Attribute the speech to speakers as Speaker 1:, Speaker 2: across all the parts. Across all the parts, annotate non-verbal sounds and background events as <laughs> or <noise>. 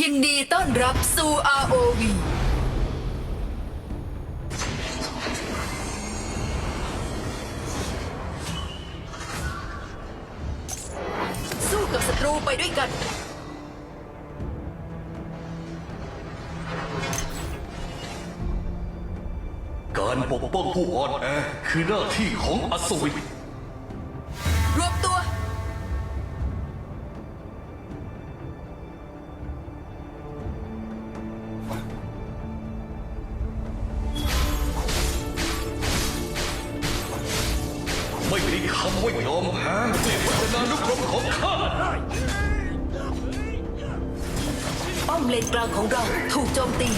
Speaker 1: ยินดีต้อนรับสู่ ROV สู้กับศัตรูไปด้วยกัน
Speaker 2: การปกป้องผู้อ่อนแอคือหน้าที่ของอัศวิน ไม่ยอมแพ้ในวัฒนานุกรมของข้า
Speaker 1: ป้อมเลนกลางของเราถูกโจมตี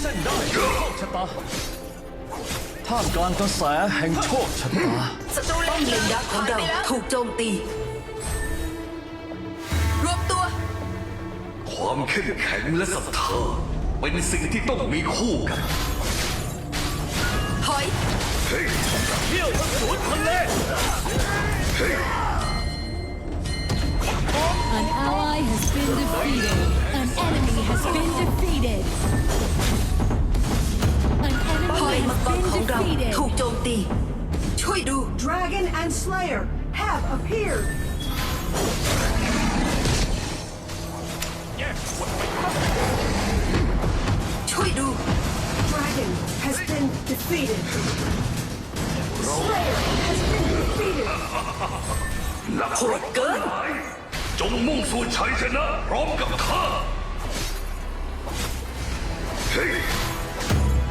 Speaker 1: เส้
Speaker 3: นได้แห่งโชคชะตาท่ามกลางกระแสแห่งโชคชะตา
Speaker 1: ศัตรูป้อมเลนยักษ์ของเราถูกโจมตี รวมตัว
Speaker 2: ความเข้มแข็งและศรัทธาเป็นสิ่งที่ต้องมีคู่กัน
Speaker 1: ถอย
Speaker 3: เที่ยวทั้งสวนทะเล
Speaker 4: An defeated. An enemy has been defeated. An
Speaker 1: ป้อมเล
Speaker 4: enemy
Speaker 1: นมัง
Speaker 4: has
Speaker 1: กร
Speaker 4: been
Speaker 1: ของเรา
Speaker 4: defeated.
Speaker 1: ถูกโจมตี ช่วยดู
Speaker 5: Dragon and Slayer have appeared.
Speaker 1: ช่วยดู
Speaker 5: Dragon has been defeated. Slayer has been defeated.
Speaker 2: นัก
Speaker 1: โหดเกิน
Speaker 2: จงมุ่งสู่ชัยชนะพร้อมกับข้า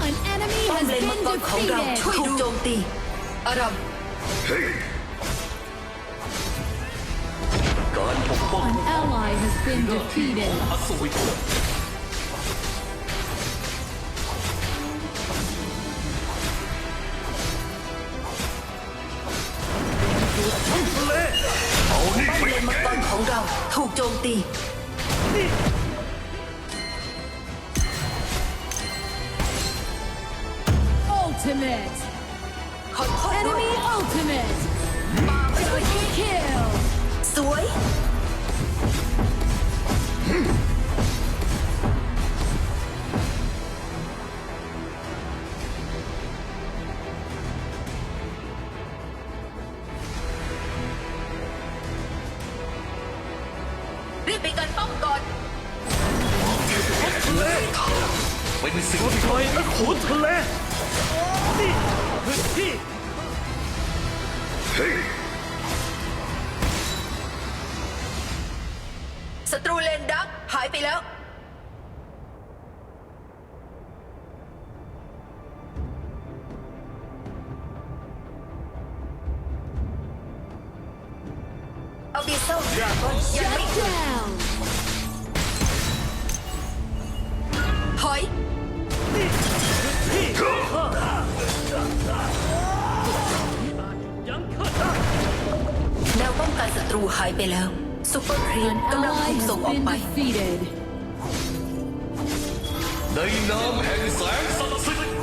Speaker 4: An enemy
Speaker 1: ป้อม
Speaker 4: has
Speaker 1: เลนมัง
Speaker 4: been
Speaker 1: กรของเรา
Speaker 4: defeated.
Speaker 1: ถูกโจมตี อารัม
Speaker 2: การปกป้อง
Speaker 4: An ally has been defeated.
Speaker 2: อัศวินเอานี่
Speaker 1: ป้อม
Speaker 2: ไป
Speaker 1: เลนมังกร ของเราถูกโจมตี
Speaker 4: Ultimate.
Speaker 1: ขอโทษด้วย
Speaker 4: Enemy ultimate.
Speaker 1: มาไม่ด้วย
Speaker 4: Kill.
Speaker 1: สวย
Speaker 2: เป็นสิ่ง
Speaker 3: รถ
Speaker 2: ที่
Speaker 3: ไฟและขูนทะเลนี่พื้นที่
Speaker 1: ศัตรูเลนดักหายไปแล้ว เอาดีเซลดราก้อนยังไม่ ตรูหายไปแล้วซูเปอร์ครีน
Speaker 4: An
Speaker 1: กำลัง
Speaker 4: ally
Speaker 1: ถูก
Speaker 4: has
Speaker 1: ส่งออก
Speaker 4: been
Speaker 1: ไป
Speaker 4: defeated.
Speaker 2: ในนามแห่งแสงศักดิ์สิทธิ์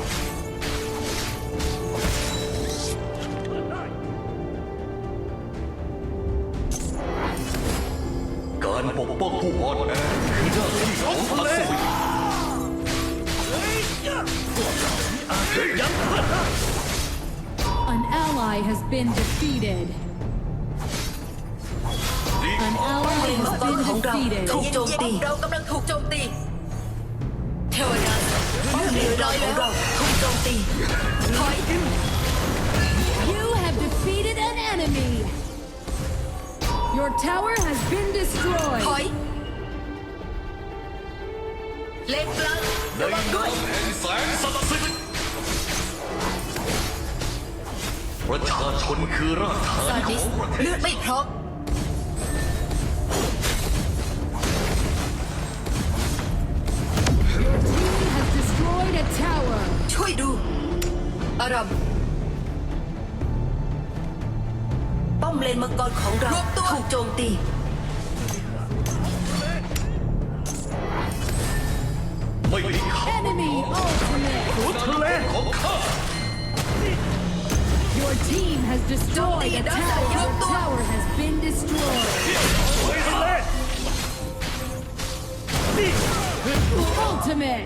Speaker 2: การปกป้องผู้อ่อนแอคือหน้าที่ของอัศวิน
Speaker 3: ยังข้าได้
Speaker 4: An ally has been defeated.
Speaker 2: ดี
Speaker 4: An ally
Speaker 1: มัง
Speaker 4: has
Speaker 1: กร
Speaker 4: been
Speaker 1: ของเรา
Speaker 4: defeated.
Speaker 1: ถูกโจมตีเรากำลังถูกโจมตี เทวดาป้อมเลนดอยของเราถูกโจมตีถอย
Speaker 4: You have defeated an enemy. Your tower has been
Speaker 1: ถ
Speaker 4: destroyed.
Speaker 1: อย เลนกลาง
Speaker 2: ใน
Speaker 1: ระวังด้
Speaker 2: นา
Speaker 1: วย
Speaker 2: มแห่งแสงศักดิ์สิทธิ์ประชาชนคือรากฐา
Speaker 1: ซาน
Speaker 2: ข
Speaker 1: ดิ
Speaker 2: อ
Speaker 1: ส
Speaker 2: งประเท
Speaker 1: เลือ
Speaker 2: ศ
Speaker 1: ดไม่พร้อม อารัมป้อมเลนมังกรของเราถูกโจมตี
Speaker 2: ไม่มีเขา
Speaker 4: Enemy ultimate.
Speaker 2: ของข้า
Speaker 4: Your team has destroyed a tower. Your tower has been destroyed. Ultimate.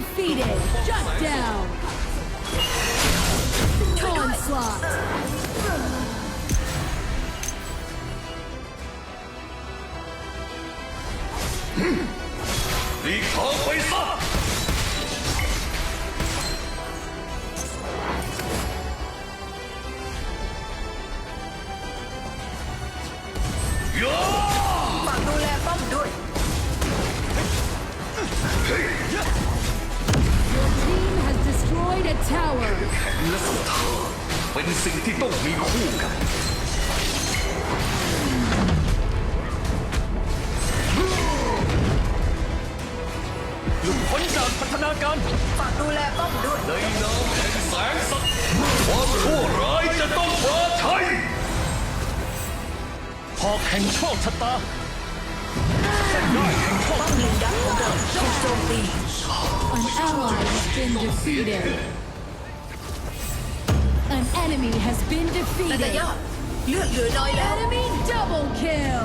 Speaker 4: defeated. Shut down.
Speaker 2: หลุ
Speaker 1: ด
Speaker 3: พ้นจากพัฒนาการ
Speaker 1: ฝากดูแลป้อมด้วย
Speaker 2: ในนามแห่งแสงสัตว์ความชั่วร้ายจะต้องปราชัย
Speaker 3: พอกแห่งโชคชะตาเส้นได้แห่งโชค
Speaker 1: ป้อมเลนดักของเราถูกโจมตี
Speaker 4: An ally has been defeated. An enemy has been
Speaker 1: แต่แต่
Speaker 4: defeated.
Speaker 1: ยอดเลือดเหลือน้อยแล้ว
Speaker 4: Enemy double kill.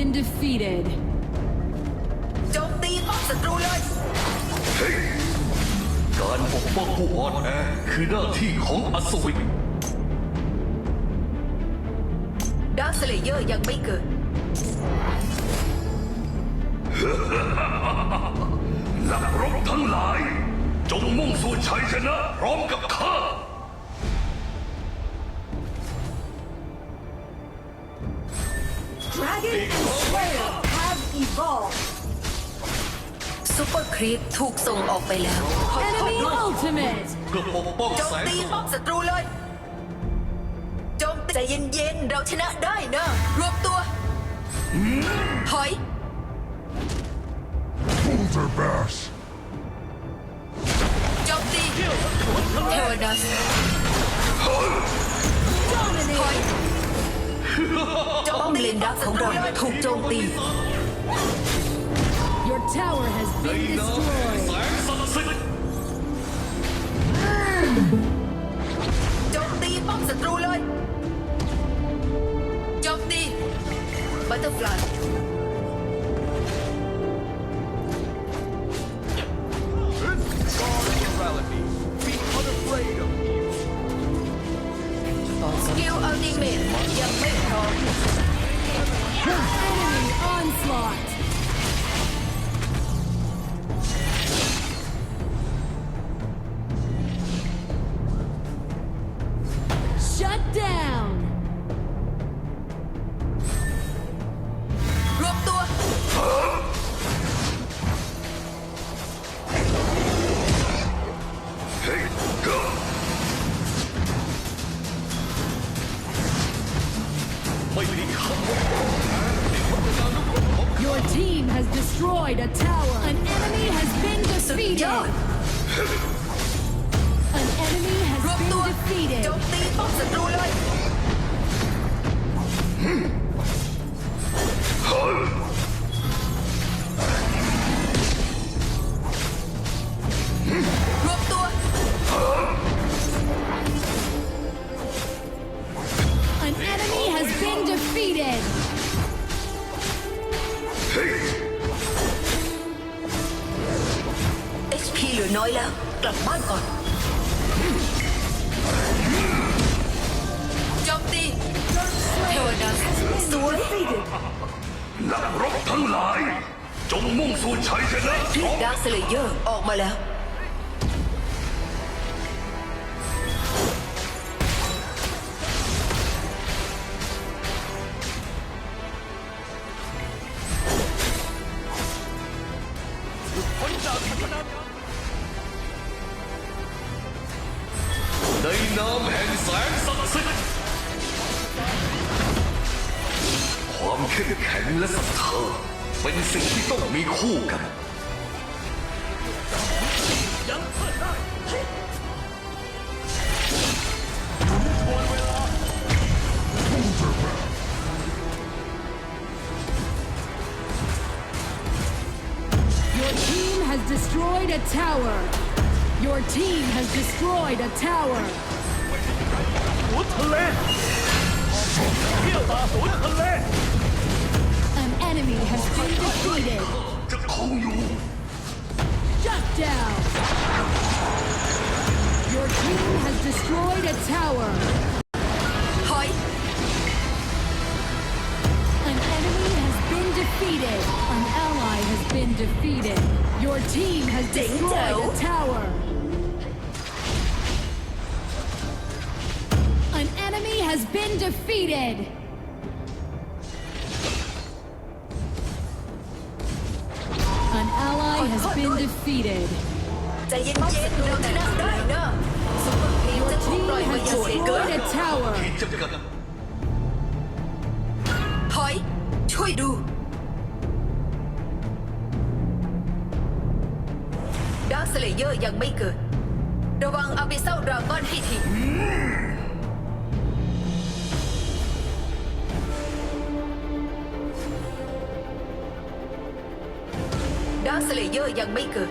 Speaker 4: Been defeated.
Speaker 1: โจมตีป้อมศัตรูเลย
Speaker 2: การปกป้องผู้อ่อนแอคือหน้าที่ของอัศวิน
Speaker 1: ดาร์คสเลเยอร์ยังไม่เกิด
Speaker 2: นักรบทั้งหลาย จงมุ่งสู่ชัยชนะพร้อมกับข้า
Speaker 5: have evolved.
Speaker 1: ซูเปอร์ครีปถูกส่งออกไปแล้วขอโทษ
Speaker 4: Enemy
Speaker 1: ด้วย
Speaker 4: ultimate.
Speaker 2: เพื่อปกป้อง
Speaker 1: โจม
Speaker 2: แสง
Speaker 1: ตี
Speaker 2: ส
Speaker 1: ป้อ
Speaker 2: ว่าง
Speaker 1: มศัตรูเลยโจมตีใจเย็นๆ เราชนะได้นะ รวมตัว ถอย
Speaker 6: Boulderbass.
Speaker 1: โจมตีเทวดัสถอย โจมตีป้อมศัตรูเลยถูกโจมตี
Speaker 4: Your tower has
Speaker 2: ใน
Speaker 4: been
Speaker 2: นามแห่ง
Speaker 4: destroyed.
Speaker 2: แสงศักดิ์สิทธิ์
Speaker 1: Hmm. <laughs> นัก
Speaker 2: รบทั้งหลาย จงมุ่งสู่ชัยชนะ
Speaker 1: ดาร์คสเลเยอร์ออกมาแล้ว
Speaker 2: ในนามแห่งแสงศักดิ์สิทธิ์ ความเข้มแข็งและศรัทธาเป็นสิ่งที่ต้องมีคู่กัน
Speaker 4: Your team has destroyed a tower. Your team has destroyed a tower.
Speaker 3: หัวทะเลเที่ยวตาหัวทะเล
Speaker 4: An enemy has been defeated. Shut down. Your team has destroyed a tower.
Speaker 1: Hi.
Speaker 4: An enemy has been defeated. An ally has been defeated. Your team has destroyed a tower. An enemy has been defeated. Ally has been defeated.
Speaker 1: ใจเย็นๆเราชนะได้นะซุปเปอร์ครีม
Speaker 4: Your
Speaker 1: จะถูก
Speaker 4: team
Speaker 1: ปล่อยมา
Speaker 4: has
Speaker 1: อย่างเสียเกิน
Speaker 4: destroyed a tower.
Speaker 2: จำกัด
Speaker 1: ถอย ช่วยดู ดาร์คสเลเยอร์ยังไม่เกิด ระวังอาบิเซลดราก้อนให้ที สเลเยอร์ยังไม่เกิด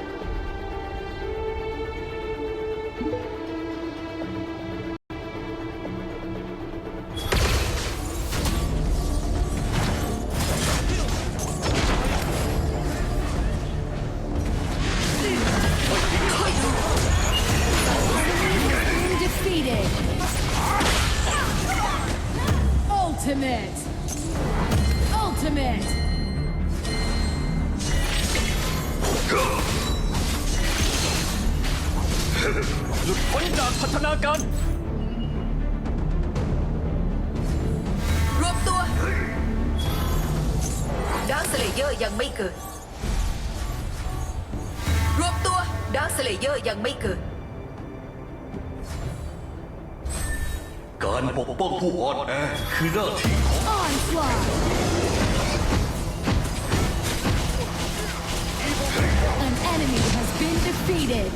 Speaker 1: เลเยอร์ยังไม่เกิด รวมตัวดาร์คสเลเยอร์ยังไม่เกิด
Speaker 2: การปกป้องผู้อ่อนแอคือหน้าที่ของ
Speaker 4: Onslaught. An enemy has been defeated.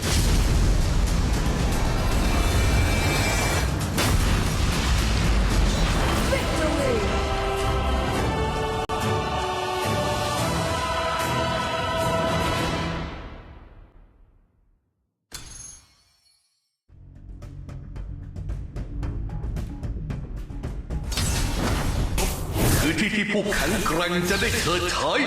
Speaker 2: ผู้แข็งแกร่งจะได้เฉิดฉาย